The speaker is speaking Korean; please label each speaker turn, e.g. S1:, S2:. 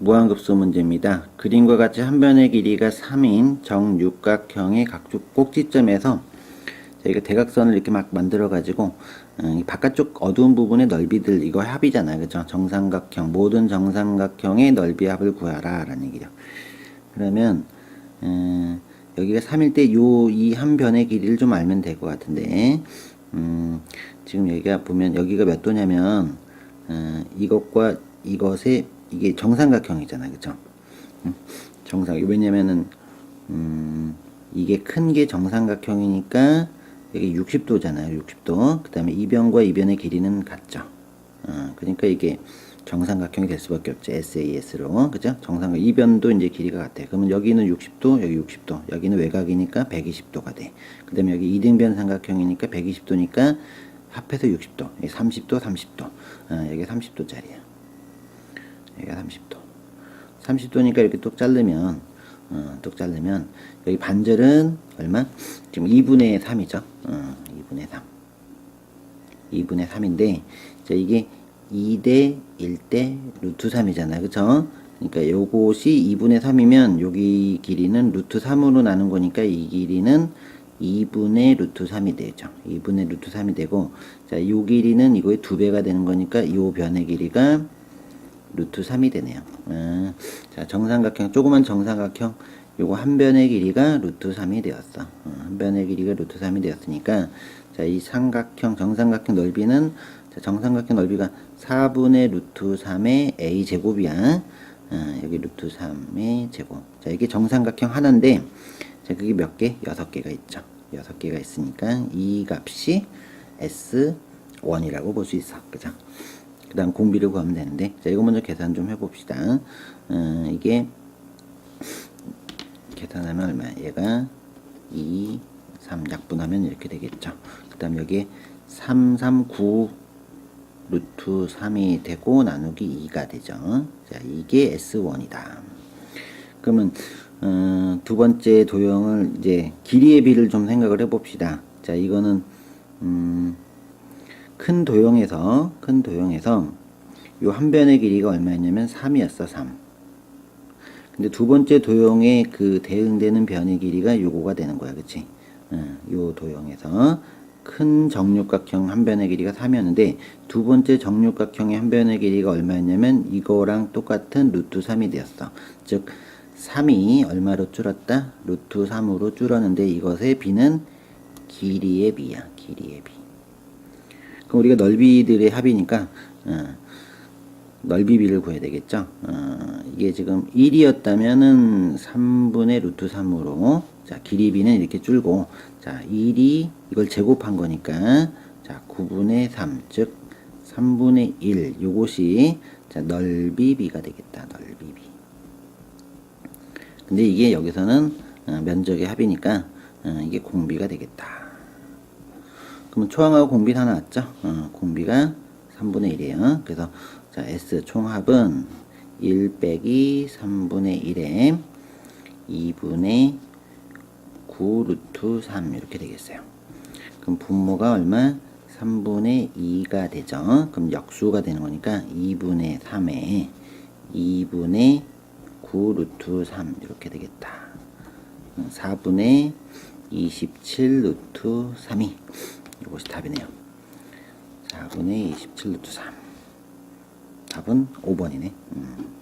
S1: 무한급수 문제입니다. 그림과 같이 한 변의 길이가 3인 정육각형의 각축 꼭지점에서 저희가 대각선을 이렇게 막 만들어 가지고 음, 이 바깥쪽 어두운 부분의 넓이들 이거 합이잖아요. 그죠? 정삼각형 모든 정삼각형의 넓이 합을 구하라 라는 얘기죠. 그러면 음, 여기가 3일 때 요 이 한 변의 길이를 좀 알면 될 것 같은데 음, 지금 여기가 보면 여기가 몇 도냐면 어, 이것과 이것의 이게 정삼각형이잖아요, 그죠? 음, 정상 왜냐면은 음, 이게 큰 게 정삼각형이니까 여기 60도잖아요, 60도. 그 다음에 이 변과 이 변의 길이는 같죠. 어, 그러니까 이게 정삼각형이 될 수밖에 없죠. SAS로. 그죠? 정삼각 이 변도 이제 길이가 같아요. 그러면 여기는 60도, 여기 60도. 여기는 외곽이니까 120도가 돼. 그 다음에 여기 이등변 삼각형이니까 120도니까 합해서 60도. 여기 30도, 30도. 어, 여기 30도짜리야. 여기가 30도. 30도니까 이렇게 뚝 자르면, 어, 뚝 자르면, 여기 반절은 얼마? 지금 2분의 3이죠. 어, 2분의 3. 2분의 3인데, 자, 이게 2대 1대 루트 3이잖아요. 그쵸? 그러니까 요것이 2분의 3이면 여기 길이는 루트 3으로 나눈 거니까 이 길이는 2분의 루트 3이 되죠. 2분의 루트 3이 되고, 자, 요 길이는 이거의 두 배가 되는 거니까 요 변의 길이가 루트 3이 되네요. 아, 자, 정삼각형, 조그만 정삼각형, 요거 한 변의 길이가 루트 3이 되었어. 어, 한 변의 길이가 루트 3이 되었으니까, 자, 이 삼각형, 정삼각형 넓이는, 자, 정삼각형 넓이가 4분의 루트 3의 a 제곱이야. 어, 여기 루트 3의 제곱. 자, 이게 정삼각형 하나인데, 자, 그게 몇 개? 여섯 개가 있죠. 여섯 개가 있으니까, 이 값이 S1이라고 볼 수 있어. 그죠? 그 다음 공비를 구하면 되는데 자 이거 먼저 계산 좀 해봅시다. 어, 이게 계산하면 얼마 얘가 2 3 약분하면 이렇게 되겠죠. 그 다음 여기에 3 3 9 루트 3이 되고 나누기 2가 되죠. 자 이게 S1이다. 그러면 어, 두 번째 도형을 이제 길이의 비를 좀 생각을 해봅시다. 자 이거는 음, 큰 도형에서 큰 도형에서 요 한 변의 길이가 얼마였냐면 3이었어 3 근데 두 번째 도형의 그 대응되는 변의 길이가 요거가 되는 거야 그치? 어, 요 도형에서. 큰 정육각형 한 변의 길이가 3이었는데 두 번째 정육각형의 한 변의 길이가 얼마였냐면 이거랑 똑같은 루트 3이 되었어. 즉 3이 얼마로 줄었다? 루트 3으로 줄었는데 이것의 비는 길이의 비야 길이의 비 그럼 우리가 넓이들의 합이니까 어, 넓이비를 구해야 되겠죠. 어, 이게 지금 1이었다면은 3분의 루트 3으로 자 길이비는 이렇게 줄고 자 1이 이걸 제곱한 거니까 자 9분의 3 즉 3분의 1 요것이 자 넓이비가 되겠다. 넓이비. 근데 이게 여기서는 어, 면적의 합이니까 어, 이게 공비가 되겠다. 그러면 초항하고 공비 하나 왔죠? 어, 공비가 3분의 1이에요. 그래서 자 S 총합은 1 빼기 3분의 1에 2분의 9 루트 3 이렇게 되겠어요. 그럼 분모가 얼마? 3분의 2가 되죠. 그럼 역수가 되는 거니까 2분의 3에 2분의 9 루트 3 이렇게 되겠다. 4분의 27 루트 3이 이것이 답이네요. 4분의 27 루트 3. 답은 5번이네. 음.